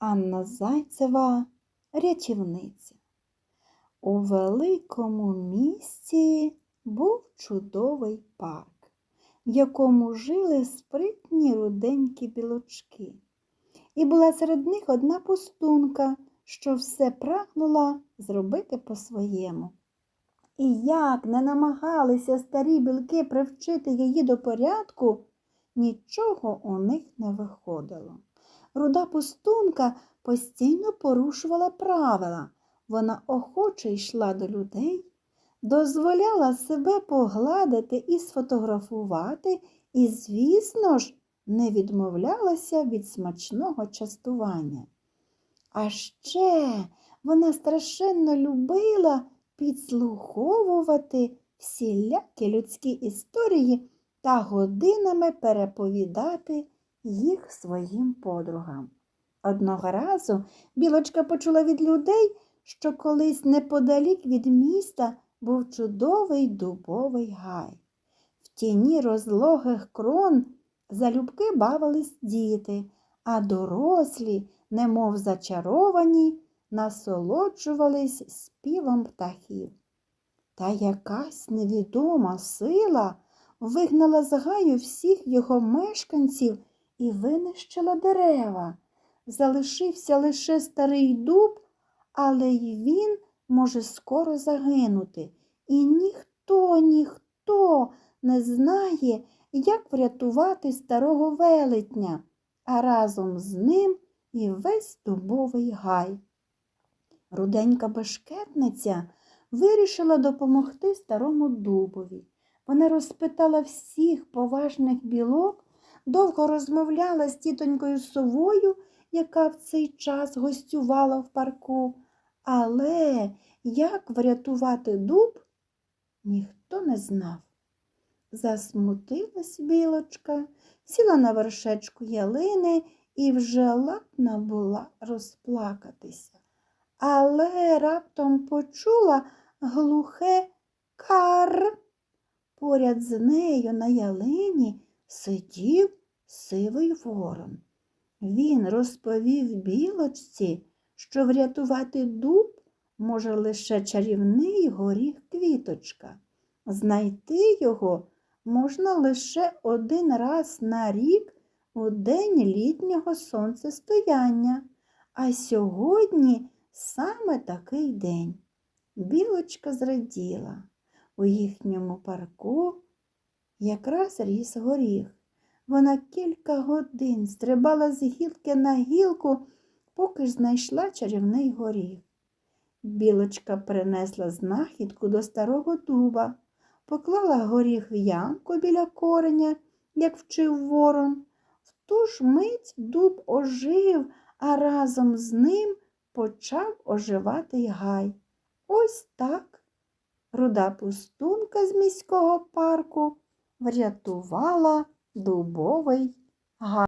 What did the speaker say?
Анна Зайцева рятівниця. У великому місті був чудовий парк, в якому жили спритні руденькі білочки. І була серед них одна пустунка, що все прагнула зробити по-своєму. І як не намагалися старі білки привчити її до порядку, нічого у них не виходило. Руда пустунка постійно порушувала правила. Вона охоче йшла до людей, дозволяла себе погладити і сфотографувати, і, звісно ж, не відмовлялася від смачного частування. А ще вона страшенно любила підслуховувати всілякі людські історії та годинами переповідати їх своїм подругам. Одного разу білочка почула від людей, що колись неподалік від міста був чудовий дубовий гай. В тіні розлогих крон залюбки бавились діти, а дорослі, немов зачаровані, насолоджувались співом птахів. Та якась невідома сила вигнала з гаю всіх його мешканців і винищила дерева. Залишився лише старий дуб, але й він може скоро загинути. І ніхто, ніхто не знає, як врятувати старого велетня, а разом з ним і весь дубовий гай. Руденька бешкетниця вирішила допомогти старому дубові. Вона розпитала всіх поважних білок, довго розмовляла з тітонькою совою, яка в цей час гостювала в парку. Але як врятувати дуб, ніхто не знав. Засмутилась білочка, сіла на вершечку ялини і вже ладна була розплакатися. Але раптом почула глухе кар. Поряд з нею на ялині сидів сивий ворон. Він розповів білочці, що врятувати дуб може лише чарівний горіх квіточка. Знайти його можна лише один раз на рік у день літнього сонцестояння, а сьогодні саме такий день. Білочка зраділа. У їхньому парку якраз ріс горіх. Вона кілька годин стрибала з гілки на гілку, поки ж знайшла чарівний горіх. Білочка принесла знахідку до старого дуба, поклала горіх в ямку біля кореня, як вчив ворон. В ту ж мить дуб ожив, а разом з ним почав оживати гай. Ось так руда пустунка з міського парку врятувала дубовий гай.